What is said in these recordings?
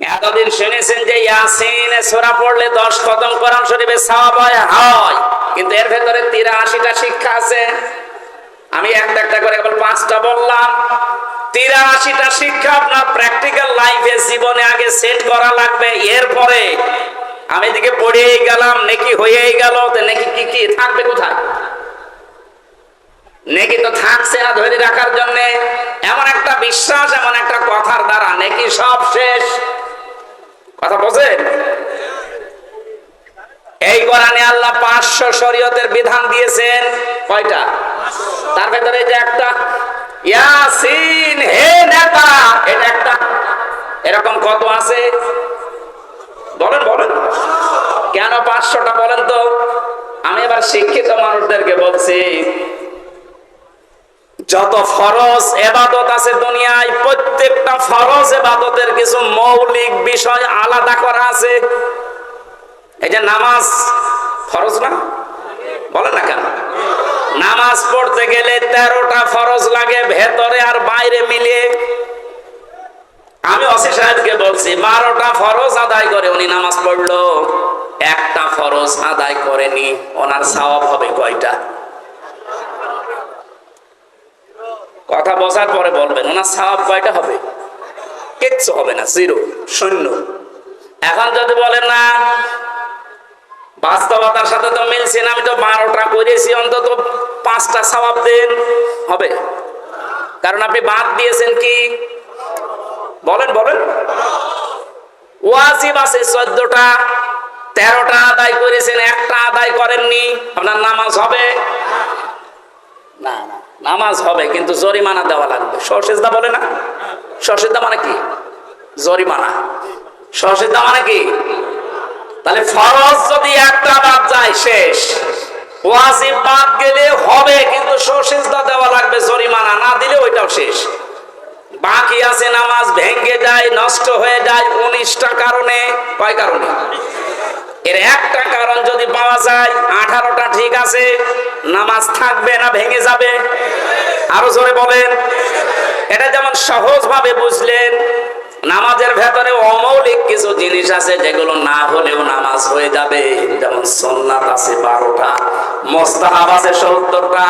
এতদিন শুনেছেন যে ইয়াসিন সোরা পড়লে দশ কদম কোরআন শরীফে সওয়াব হয় কিন্তু এর ভেতরে তিরাশিটা শিক্ষা আছে। আমি একটা একটা করে কেবল পাঁচটা বললাম। তিরাশিটা শিক্ষা আপনার প্র্যাকটিক্যাল লাইফে জীবনে আগে সেট করা লাগবে। এরপরে আমি এদিকে পড়েই গেলাম, নেকি হয়েই গেল নেকি কি কি থাকবে কোথায়? নেকি তো থাকছে না ধরে রাখার জন্য। এমন একটা বিশ্বাস, এমন একটা কথার দ্বারা নেকি সব শেষ। কথা বোঝেন? এই কোরআনে আল্লাহ পাঁচশো শরীয়তের বিধান দিয়েছেন। কয়টা? তার ভেতরে যে একটা, ইয়াসিন, হে নেতা এটা একটা। এরকম কত আছে? বলেন বলেন। কেন পাঁচশোটা বলেন তো? আমি এবার শিক্ষিত মানুষদেরকে বলছি যত ফরজ এবাদত আছে দুনিয়ায়, প্রত্যেকটা ফরজ এবাদতের কিছু মৌলিক বিষয় আলাদা করা আছে। এই যে নামাজ ফরজ না? বলে না কেন? নামাজ পড়তে গেলে তেরোটা ফরজ লাগে, ভেতরে আর বাইরে মিলিয়ে। আমি অসি সাহেবকে বলছি, বারোটা ফরজ আদায় করে উনি নামাজ পড়ল। একটা ফরজ আদায় করেনি, ওনার সওয়াব হবে কয়টা? কথা বসার পরে বলবেন ওনার সাহাব কয়টা হবে? কিচ্ছু হবে না, জিরো, শূন্য। এখন যদি বলেন, না, বাস্তবতার সাথে তো মিলছে না, আমি তো বারোটা করেছি, অন্তত পাঁচটা সবাব দেন। হবে। কারণ আপনি বাদ দিয়েছেন কি? বলেন বলেন। ওয়াজিব আছে চোদ্দটা, তেরোটা আদায় করেছেন, একটা আদায় করেননি, আপনার নামাজ হবে? না না। নামাজ হবে, কিন্তু জরিমানা দেওয়া লাগবে। সরসেজদা বলে না? সরসেজদা মানে কি? জরিমানা। সরসেজদা মানে কি? তাহলে ফরজ যদি একটা বাদ যায়, শেষ। ওয়াজিব বাদ গেলে হবে, কিন্তু সরসেজদা দেওয়া লাগবে, জরিমানা না দিলে ওইটাও শেষ। বাকি আছে নামাজ ভেঙ্গে যায়, নষ্ট হয়ে যায়, উনিশটা কারণে। কয় কারণে? এর একটা কারণ যদি পাওয়া যায়, আঠারোটা ঠিক আছে, নামাজ থাকবে না, ভেঙে যাবে। আরও জোরে বলেন। এটা যেমন সহজ ভাবে বুঝলেন, নামাজের ভেতরে অমৌলিক কিছু জিনিস আছে যেগুলো না হলেও নামাজ হয়ে যাবে। যেমন সন্ন্যাত আছে বারোটা, মোস্তাহাব আছে সত্তরটা।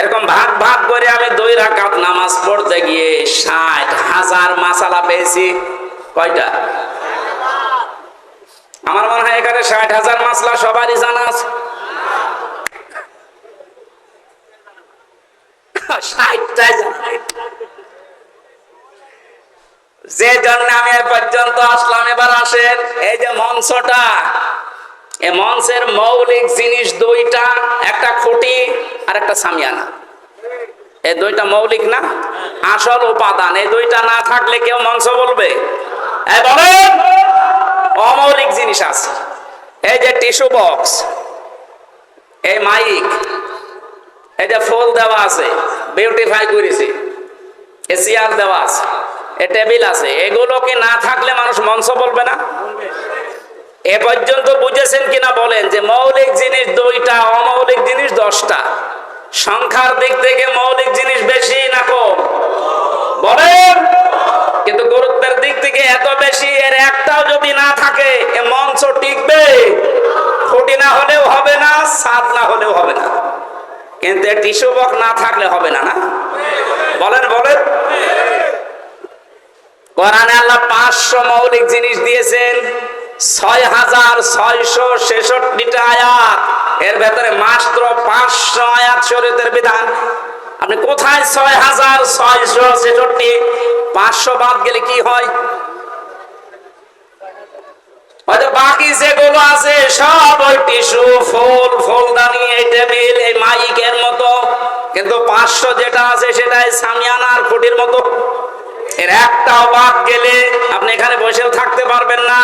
এরকম ভাগ ভাগ করে আমি দুই রাকাত নামাজ পড়তে গিয়ে ষাট হাজার মাসালা পেয়েছি। কয়টা? আমার মনে হয় এখানে ষাট হাজার মাসলা সবারই জানা আছে। যে জন্য আমি এ পর্যন্ত আসলাম, এবার আসেন এই যে মঞ্চটা। এই মঞ্চের মৌলিক জিনিস দুইটা, একটা খুঁটি আর একটা সামিয়ানা। এই দুইটা মৌলিক না? আসল উপাদান। এই দুইটা না থাকলে কেউ মঞ্চ বলবে? বলেন! অমৌলিক জিনিস আছে। এই যে টিস্যু বক্স, এই মাইক, এই যে ফুল দেওয়া আছে, বিউটিফাই করেছে এ চেয়ার দেওয়া আছে এ টেবিল আছে, এগুলো কি না থাকলে মানুষ মঞ্চ বলবে না? এ পর্যন্ত বুঝেছেন কিনা বলেন যে মৌলিক জিনিস দুইটা, অমৌলিক জিনিস দশটা। সংখ্যার দিক থেকে মৌলিক জিনিস বেশি না কম? বলেন! কিন্তু দিক থেকে এত বেশি এর একটাও যদি না থাকে, এ মঞ্চ টিকবে। খুঁটি না হলেও হবে না সাত না হলেও হবে না। কিন্তু টিস্যু বক না থাকলে হবে না না? বলেন বলেন। কোরআনে আল্লাহ পাঁচশো মৌলিক জিনিস দিয়েছেন, ছয় হাজার ছয়শো ছেষট্টিটা আয়াত। এর ভেতরে মাত্র পাঁচশো আয়াত শরীয়তের বিধান। আপনি কোথায় ছয় হাজার ছয়শো ছেষট্টি? পাঁচশো বাদ গেলে কি হয়? হয়তো বাকি যেগুলো আছে, সব ওই টিস্যু, ফুল, ফুলদানি, এই টেবিল, এই মাইকের মতো। কিন্তু পাঁচশো যেটা আছে, সেটাই সামিয়ানার খুঁটির মতো। এর একটাও বাদ গেলে আপনি এখানে বসেও থাকতে পারবেন না।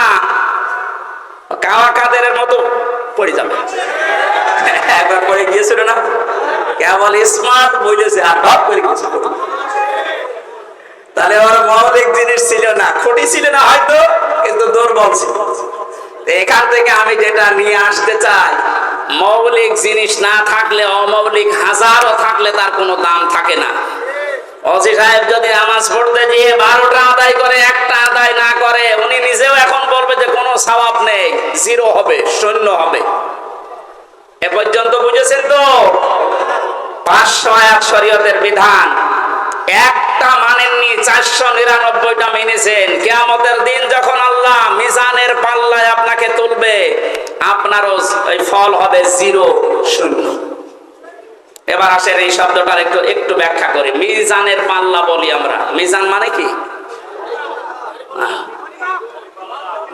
কাওয়া কাদের মতো পড়ে যাবে। একবার পড়ে গিয়েছিল না? কেবল স্মার্ট আর ভাব করে তাহলে ওর মৌলিক জিনিস ছিল না, খুঁটি ছিল না হয়তো, কিন্তু দুর্বল ছিল। এখান থেকে আমি যেটা নিয়ে আসতে চাই, মৌলিক জিনিস না থাকলে, অমৌলিক হাজারও থাকলে তার কোনো দাম থাকে না। অজি সাহেব যদি নামাজ পড়তে গিয়ে বারোটা আদায় করে, একটা আদায় না করে, উনি নিজেও এখন বলবে যে কোনো স্বভাব নেই, জিরো হবে, শূন্য হবে। এ পর্যন্ত বুঝেছেন তো? পাঁচশো এক শরীয়তের বিধান। একটা মানেননি, চারশো নিরানব্বইটা মেনেছেন। কেয়ামতের দিন যখন আল্লাহ মিজানের পাল্লায় আপনাকে তুলবে, আপনারও ফল হবে জিরো, শূন্য। এবার আসেন এই শব্দটার একটু একটু ব্যাখ্যা করি। মিজানের পাল্লা বলি আমরা। মিজান মানে কি? না।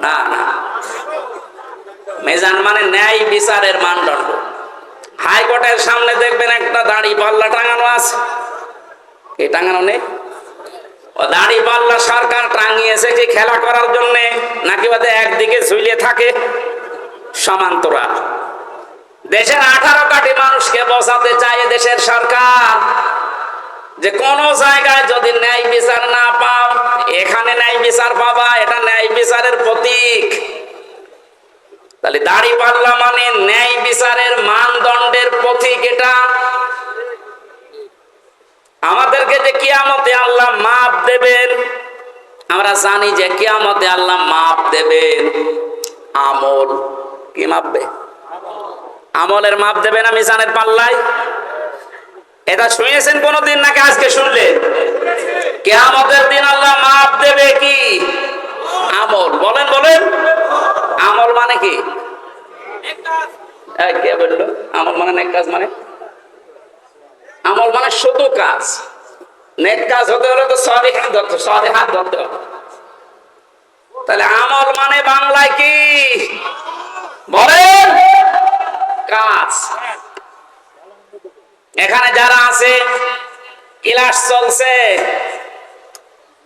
না মেজান মানে ন্যায় বিচারের মানদণ্ড। হাইকোর্টের সামনে দেখবেন একটা দাড়ি, পাল্লা টাঙানো আছে। কি টাঙানো নেই? দাড়ি, পাল্লা সরকার টাঙিয়েছে কি খেলা করার জন্য? নাকি ওদের একদিকে ঝুলিয়ে থাকে? সমান্তরাল। দেশের আঠারো কোটি মানুষকে বসাতে চায় দেশের সরকার যে কোন জায়গায় যদি ন্যায় বিচার না পাও, এখানে ন্যায় বিচার পাবা, এটা ন্যায় বিচারের প্রতীক। তাহলে দাড়ি পাল্লা মানে ন্যায় বিচারের মানদণ্ডের পথিক এটা। আমাদেরকে যে কিয়ামতে আল্লাহ মাপ দেবেন, আমরা জানি যে কিয়ামতে আল্লাহ মাপ দেবেন। আমল কি মাপবে? আমলের মাপ দেবে না মিজানের পাল্লায়? এটা শুনেছেন কোনদিন নাকি আজকে কেয়ামতের দিন আল্লাহ মাপ দেবে কি? আমল। বলেন বলেন। আমল মানে কি? আমল মানে নেক কাজ মানে? আমল মানে শুধু কাজ। নেক কাজ হতে হলে তো সরি হাত ধরতে সরি হাত ধরতে তাহলে আমল মানে বাংলায় কি? বলেন। কাজ। এখানে যারা আছে, ক্লাস চলছে।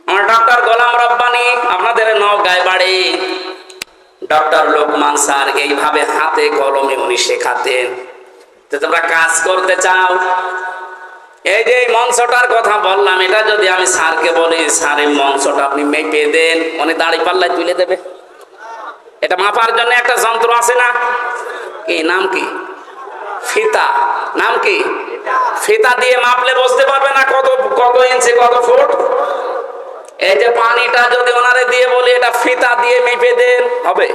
আমার ডক্টর গোলাম রব্বানি, আপনাদের নওগাঁয় বাড়ি ডক্টর লোকমান স্যার এইভাবে হাতে কলমে উনি শেখাতেন। তোমরা কাজ করতে চাও? এই যে মঞ্চটার কথা বললাম, এটা যদি আমি স্যারকে বলি, স্যার, এই মঞ্চটা আপনি মেপে দেন, উনি দাড়ি পাল্লায় তুলে দেবে। এটা মাপার জন্য একটা যন্ত্র আছে না? কি, নাম কি? ফিতা। নাম কি? ফিতা দিয়ে মাপলে বুঝতে পারবে না কত কত ইঞ্চি কত ফুট? এই যে পানিটা যদি ওনারে দিয়ে বলি, এটা ফিতা দিয়ে মেপে দেন, হবে?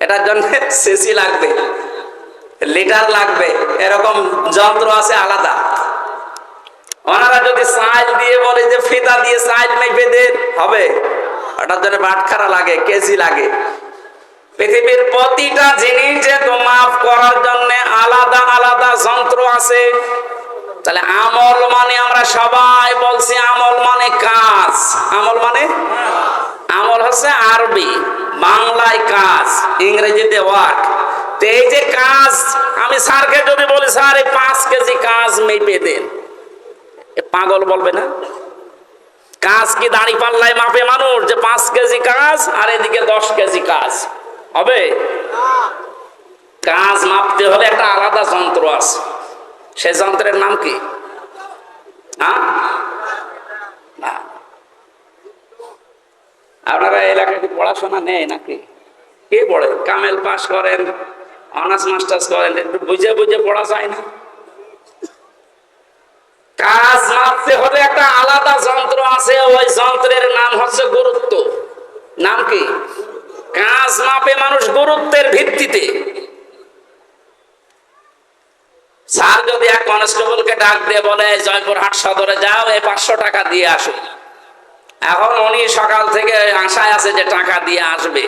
এটার জন্য সিসি লাগবে। লিটার লাগবে। এরকম যন্ত্র আছে আলাদা। ওনারা যদি সাইজ দিয়ে বলে যে ফিতা দিয়ে সাইজ মেপে দেন, হবে? ওটার জন্য বাটখারা লাগে, কেজি লাগে। পৃথিবীর প্রতিটা জিনিস যেহেতু মাফ করার জন্য আলাদা আলাদা যন্ত্র আছে। তাহলে আমল মানে আমরা সবাই বলছি আমল মানে কাজ। আমল মানে? আমল হচ্ছে আরবি, বাংলায় কাজ, ইংরেজিতে ওয়ার্ক। তো এই যে কাজ, আমি স্যারকে যদি বলি, স্যার, এই পাঁচ কেজি কাজ মেপে দেন। পাগল বলবে না? কাজ কি দাড়ি পাল্লায় মাপে মানুষ যে পাঁচ কেজি কাজ আর এদিকে দশ কেজি কাজ? হবে? কাজ মাপতে হলে একটা আলাদা যন্ত্র আছে। সে যন্ত্রের নাম কি? হ্যাঁ? আপনারা এলাকায় পড়াশোনা নেই নাকি? কে পড়ে? কামেল পাস করেন, অনার্স, মাস্টার্স করেন, একটু বুঝে বুঝে পড়া যায় না? কাজ মাপতে হলে একটা আলাদা যন্ত্র আছে, ওই যন্ত্রের নাম হচ্ছে গুরুত্ব। নাম কি? কাজ মাপে মানুষ গুরুত্বের ভিত্তিতে। স্যার যদি এক কনস্টেবলকে ডাক দিয়ে বলে, জয়পুরহাট সদরে যাও, এই পাঁচশো টাকা দিয়ে আসো। এখন উনি সকাল থেকে আশায় আছে যে টাকা দিয়ে আসবে।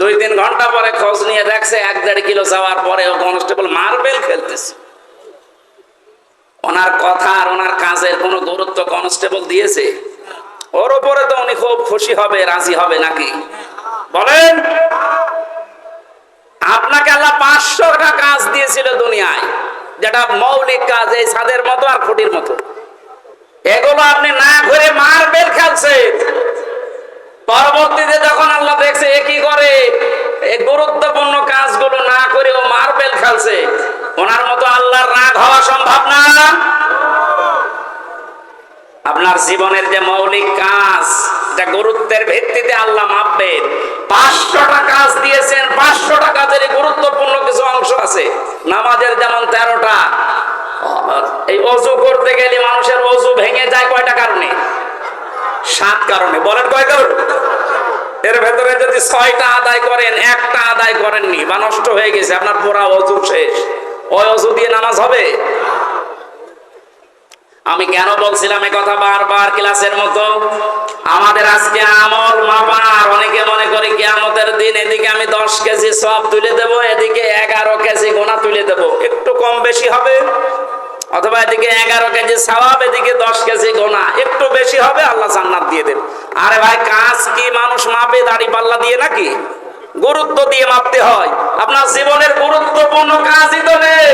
দুই তিন ঘণ্টা পরে খোঁজ নিয়ে দেখছে এক দেড় কিলো যাওয়ার পরে ও কনস্টেবল মার্বেল খেলতেছে। ওনার কথা আর ওনার কাজের কোনো গুরুত্ব কনস্টেবল দিয়েছে? ওর উপরে তো উনি খুব খুশি হবে, রাজি হবে নাকি? বলেন, আপনাকে আল্লাহ পাঁচশোটা কাজ দিয়েছিল দুনিয়ায়, যেটা মৌলিক কাজ, এই ছাদের মতো আর খুঁটির মতো। এগুলো আপনি না করে মার্বেল খেলছে পরবর্তীতে যখন আল্লাহ দেখছে এ কি করে, এই গুরুত্বপূর্ণ কাজগুলো না করে ও মার্বেল খেলছে, ওনার মতো আল্লাহর রাগ হওয়া সম্ভব না। আপনার জীবনের যে মৌলিক কাজ এটা গুরুত্বের ভিত্তিতে আল্লাহ মাপবেন পাঁচশোটা কাজ দিয়েছেন পাঁচশোটা কাজের গুরুত্বপূর্ণ কিছু অংশ আছে। নামাজের যেমন তেরোটা, এই অজু করতে গেলে মানুষের অজু ভেঙে যায় কয়টা কারণে? সাত কারণে। বলেন কয় কারণ? এর ভেতরে যদি ছয়টা আদায় করেন, একটা আদায় করেননি, বা নষ্ট হয়ে গেছে, আপনার পুরা অজু শেষ। ওই অজু দিয়ে নামাজ হবে? আমি কেন বলছিলাম কথা বারবার ক্লাসের মতো? আমাদের আজকে আমল মাপার। অনেকে মনে করি কিয়ামতের দিন এদিকে আমি দশ কেজি সব তুলে দেব, এদিকে এগারো কেজি গোনা তুলে দেব। একটু কম বেশি হবে, অথবা এদিকে এগারো কেজি সওয়াব, এদিকে দশ কেজি গোনা। একটু বেশি হবে, আল্লাহ জান্নাত দিয়ে দেবে। আরে ভাই, কাজ কি মানুষ মাপে? দাড়ি পাল্লা দিয়ে নাকি? গুরুত্ব দিয়ে মাপতে হয়। আপনার জীবনের গুরুত্বপূর্ণ কাজই তো নেই।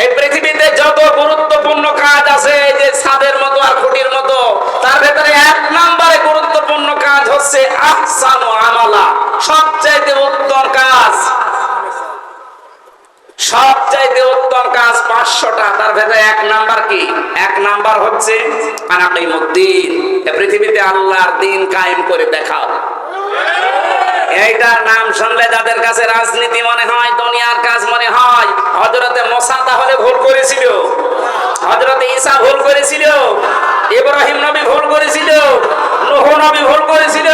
এই পৃথিবীতে যত গুরুত্বপূর্ণ কাজ আছে, এই যে ছাদের মতো আর খুঁটির মতো, তার ভেতরে এক নম্বরে গুরুত্বপূর্ণ কাজ হচ্ছে আহসান আমালা, সবচাইতে উত্তম কাজ। সবচাইতে উত্তম কাজ পাঁচশোটা, তার ভেতরে এক নাম্বার কি? এক নাম্বার হচ্ছে আনাকিমুদ্দিন। পৃথিবীতে আল্লাহর দিন কায়েম করে দেখাও। এইটার নাম শুনলে যাদের কাছে রাজনীতি মনে হয়, দুনিয়ার কাজ মনে হয় হজরতে মোসা তাহলে ভুল করেছিল। হজরতে ঈসা ভুল করেছিল। ইব্রাহিম নবী ভুল করেছিল। নূহ নবী ভুল করেছিল।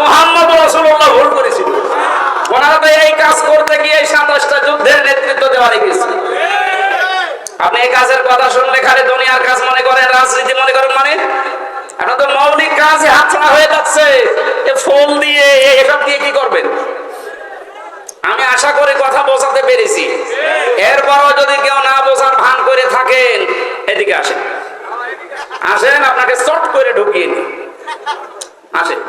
মোহাম্মদ রাসূলুল্লাহ ভুল করেছিল। ওনারা তো এই কাজ করতে গিয়ে সাতাশটা যুদ্ধের নেতৃত্ব দেওয়া গেছে। আপনি এই কাজের কথা শুনলে খালি দুনিয়ার কাজ মনে করেন, রাজনীতি মনে করেন মানে? এখন তো মৌলিক কাজ হাতছাড়া হয়ে যাচ্ছে। এ ফোন দিয়ে এসব দিয়ে কি করবেন? আমি আশা করি কথা বোঝাতে পেরেছি। এরপরও যদি কেউ না বোঝার ভান করে থাকেন, এদিকে আসেন। আসেন, আপনাকে চট করে ঢুকিয়ে নি আসেন।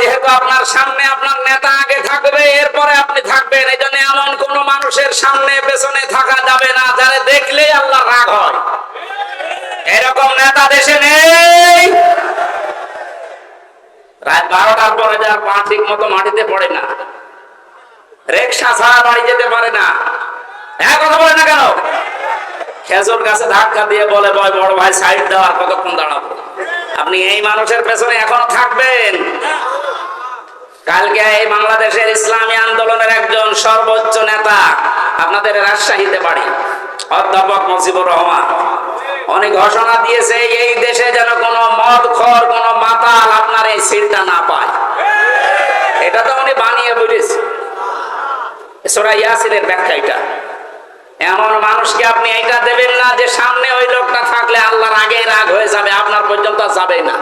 যেহেতু আপনার সামনে আপনার নেতা আগে থাকবে, এরপরে আপনি থাকবেন। এই জন্য এমন কোন মানুষের সামনে, পেছনে থাকা যাবে না, যারা আল্লাহ রাগ হয়। এরকম নেতা দেশে নেই। রাত বারোটার পরে যার পা ঠিক মতো মাটিতে পড়ে না রেকশা ছাড়া বাড়ি যেতে পারে না। এক কথা বলে না কেন? খেজুর গাছে ধাক্কা দিয়ে বলে, বয়, বড় ভাই, সাইড দেওয়া কতক্ষণ দাঁড়াবো? আপনি এই মানুষের পেছনে এখনও থাকবেন। কালকে এই বাংলাদেশের ইসলামী আন্দোলনের একজন সর্বোচ্চ নেতা আপনাদের রাজশাহীতে বাড়ি, অধ্যাপক মুজিবুর রহমান। অনেক ঘোষণা দিয়েছে, এই দেশে যেন কোনো মদ খর, কোনো মাতাল আপনার এই সিটটা না পায়। এটা তো উনি বানিয়ে বলেছে। সোরা ইয়াসিনের ব্যাখ্যা এটা। এমন মানুষকে আপনি এটা দেবেন না যে সামনে ওই লোকটা থাকলে আল্লাহর আগে রাগ হয়ে যাবে, আপনার পর্যন্ত যাবে না।